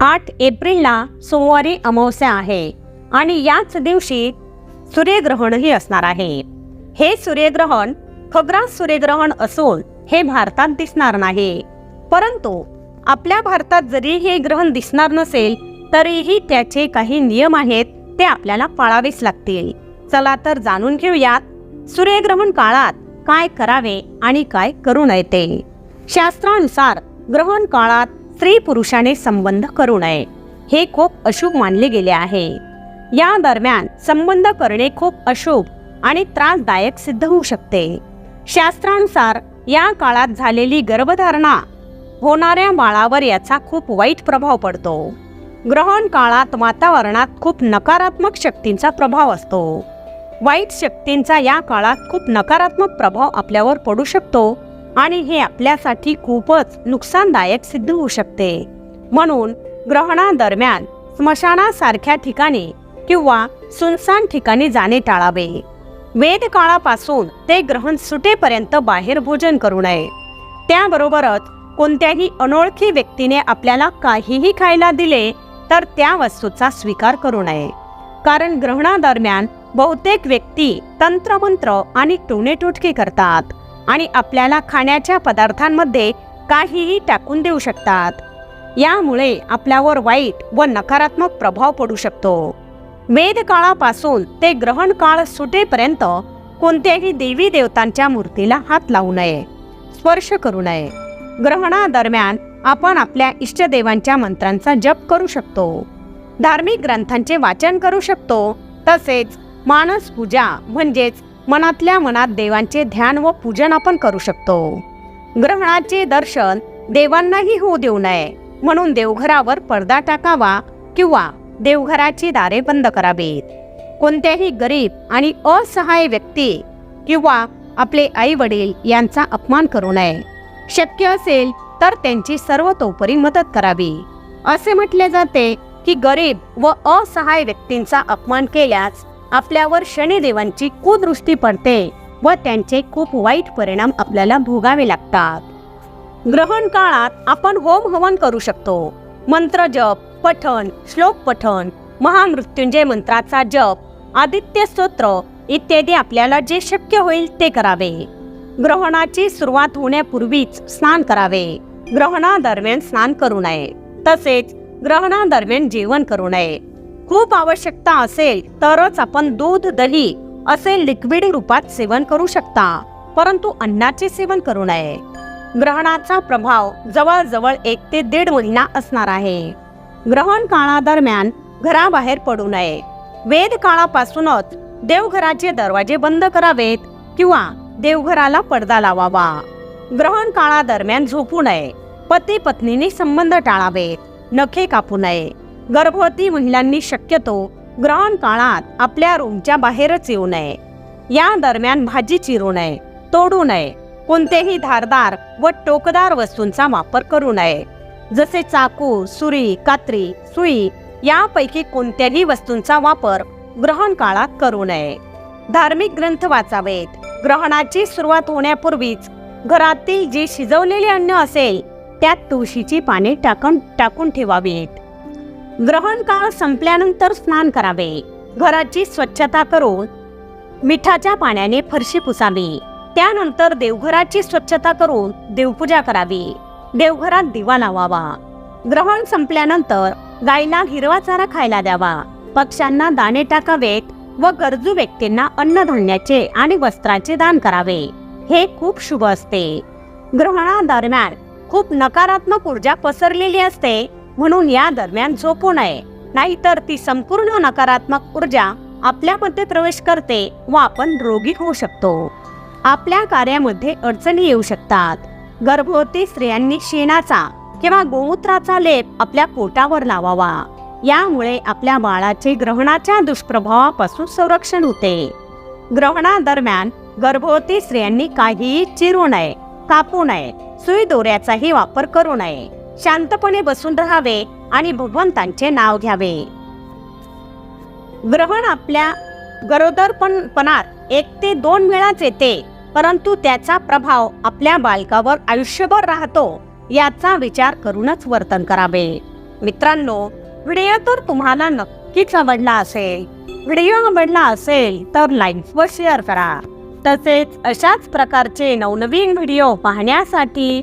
आठ एप्रिलला सोमवारी अमावस्या आहे आणि याच दिवशी सूर्यग्रहणही असणार आहे. हे सूर्यग्रहण खग्रास सूर्यग्रहण असून हे भारतात दिसणार नाही. परंतु आपल्या भारतात जरी हे ग्रहण दिसणार नसेल तरीही त्याचे काही नियम आहेत ते आपल्याला पाळावेच लागतील. चला तर जाणून घेऊयात सूर्यग्रहण काळात काय करावे आणि काय करू नये ते. शास्त्रानुसार ग्रहण काळात स्त्री पुरुषाने संबंध करू नये. हे खूप अशुभ मानले गेले आहे. या दरम्यान संबंध करणे खूप अशुभ आणि त्रासदायक सिद्ध होऊ शकते. शास्त्रानुसार या काळात झालेली गर्भधारणा होणाऱ्या बाळावर याचा खूप वाईट प्रभाव पडतो. ग्रहण काळात वातावरणात खूप नकारात्मक शक्तींचा प्रभाव असतो. वाईट शक्तींचा या काळात खूप नकारात्मक प्रभाव आपल्यावर पडू शकतो. आणि हे आपल्यासाठी खूपच नुकसानदायक सिद्ध होऊ शकते. म्हणून ग्रहणादरम्यान स्मशानासारख्या ठिकाणी किंवा सुनसान ठिकाणी जाणे टाळावे. वेद काळापासून ते ग्रहण सुटेपर्यंत बाहेर भोजन करू नये. त्याबरोबरच कोणत्याही अनोळखी व्यक्तीने आपल्याला काहीही खायला दिले तर त्या वस्तूचा स्वीकार करू नये. कारण ग्रहणादरम्यान बहुतेक व्यक्ती तंत्रमंत्र आणि टोणेटोटके करतात. आणि आपल्याला खाण्याच्या पदार्थांमध्ये काहीही टाकून देऊ शकतात. यामुळे आपल्यावर वाईट व नकारात्मक प्रभाव पडू शकतो. वेदकाळापासून ते ग्रहण काळ सुटेपर्यंत कोणत्याही देवी देवतांच्या मूर्तीला हात लावू नये स्पर्श करू नये. ग्रहणादरम्यान आपण आपल्या इष्टदेवांच्या मंत्रांचा जप करू शकतो. धार्मिक ग्रंथांचे वाचन करू शकतो. तसेच मानस पूजा म्हणजेच मनातल्या मनात देवांचे ध्यान व पूजन आपण करू शकतो. ग्रहणाचे दर्शन देवांनाही होऊ देऊ नये. म्हणून देवघरावर पडदा टाकावा किंवा देवघराची दारे बंद करावीत. कोणत्याही गरीब आणि असहाय व्यक्ती किंवा आपले आई वडील यांचा अपमान करू नये. शक्य असेल तर त्यांची सर्वतोपरी मदत करावी. असे म्हटले जाते की गरीब व असहाय व्यक्तींचा अपमान केल्यास आपल्यावर शनिदेवांची कुदृष्टी पडते व त्यांचे खूप वाईट परिणाम आपल्याला भोगावे लागतात. ग्रहण काळात आपण होम हवन करू शकतो. मंत्र जप पठण श्लोक पठण महामृत्युंजय मंत्राचा जप आदित्य स्तोत्र इत्यादी आपल्याला जे शक्य होईल ते करावे. ग्रहणाची सुरुवात होण्यापूर्वीच स्नान करावे. ग्रहणादरम्यान स्नान करू नये. तसेच ग्रहणादरम्यान जेवण करू नये. खूप आवश्यकता असेल तरच आपण दूध दही असे लिक्विड रूपात सेवन करू शकता. परंतु अन्नाचे सेवन करू नये. ग्रहणाचा प्रभाव जवळजवळ एक ते दीड महिना असणार आहे. ग्रहण काळादरम्यान घराबाहेर पडू नये. वेद काळापासूनच देवघराचे दरवाजे बंद करावेत किंवा देवघराला पडदा लावावा. ग्रहण काळादरम्यान झोपू नये. पती पत्नीने संबंध टाळावेत. नखे कापू नये. गर्भवती महिलांनी शक्यतो ग्रहण काळात आपल्या रूमच्या बाहेरच येऊ नये. या दरम्यान भाजी चिरू नये तोडू नये कोणतेही धारदार व टोकदार वस्तूंचा वापर करू नये. जसे चाकू सुरी कात्री सुई यापैकी कोणत्याही वस्तूंचा वापर ग्रहण काळात करू नये. धार्मिक ग्रंथ वाचावेत. ग्रहणाची सुरुवात होण्यापूर्वीच घरातील जे शिजवलेले अन्न असेल त्यात तुळशीची पाने टाकून टाकून ठेवावीत. ग्रहण काळ संपल्यानंतर स्नान करावे. घराची स्वच्छता करून मिठाच्या पाण्याने फरशी पुसावी. त्यानंतर देवघराची स्वच्छता करून देवपूजा करावी. देवघरात दिवा लावावा. ग्रहण संपल्यानंतर गायीला हिरवा चारा खायला द्यावा. पक्ष्यांना दाणे टाकावेत व गरजू व्यक्तींना अन्नधान्याचे आणि वस्त्राचे दान करावे. हे खूप शुभ असते. ग्रहणादरम्यान खूप नकारात्मक ऊर्जा पसरलेली असते. म्हणून या दरम्यान झोपू नये. नाहीतर ती संपूर्ण नकारात्मक ऊर्जा आपल्यामध्ये प्रवेश करते व आपण रोगी होऊ शकतो. आपल्या कार्यामध्ये अडचणी येऊ शकतात. गर्भवती स्त्रियांनी शेणाचा किंवा गोमूत्राचा लेप आपल्या पोटावर लावावा. यामुळे आपल्या बाळाचे ग्रहणाच्या दुष्प्रभावापासून संरक्षण होते. ग्रहणादरम्यान गर्भवती स्त्रियांनी काहीही चिरू नये कापू नये सुई दोऱ्याचाही वापर करू नये. शांतपणे बसून राहावे आणि भगवंतांचे नाव घ्यावे. ग्रहण आपल्या गरोदरपणपणात एक ते दोन वेळाच येते परंतु त्याचा प्रभाव आपल्या बालकावर आयुष्यभर राहतो याचा विचार करूनच वर्तन करावे. मित्रांनो व्हिडिओ तर तुम्हाला नक्कीच आवडला असेल. व्हिडिओ आवडला असेल तर लाईक व शेअर करा. तसेच अशाच प्रकारचे नवनवीन व्हिडिओ पाहण्यासाठी